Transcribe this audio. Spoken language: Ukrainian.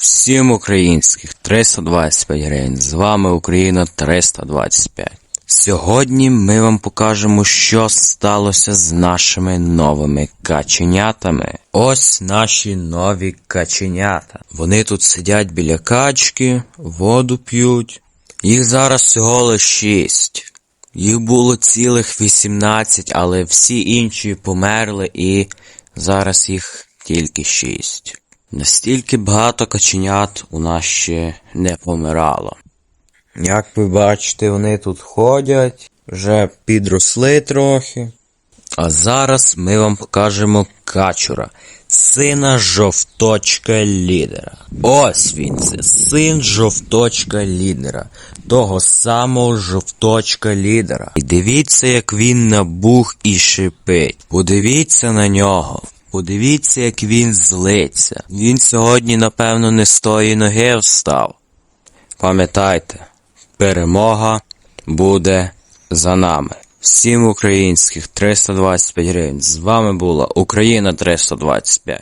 Всім українських 325 гривень. З вами Україна 325. Сьогодні ми вам покажемо, що сталося з нашими новими каченятами. Ось наші нові каченята. Вони тут сидять біля качки, воду п'ють. Їх зараз всього лиш 6. Їх було цілих 18, але всі інші померли і зараз їх тільки 6. Настільки багато каченят у нас ще не помирало. Як ви бачите, вони тут ходять, вже підросли трохи. А зараз ми вам покажемо качура, сина жовточка лідера. Ось він, це син жовточка лідера, того самого жовточка лідера. І дивіться, як він набух і шипить. Подивіться на нього. Подивіться, як він злиться. Він сьогодні, напевно, не з тої ноги встав. Пам'ятайте, перемога буде за нами. Всім українських 325 гривень. З вами була Україна 325.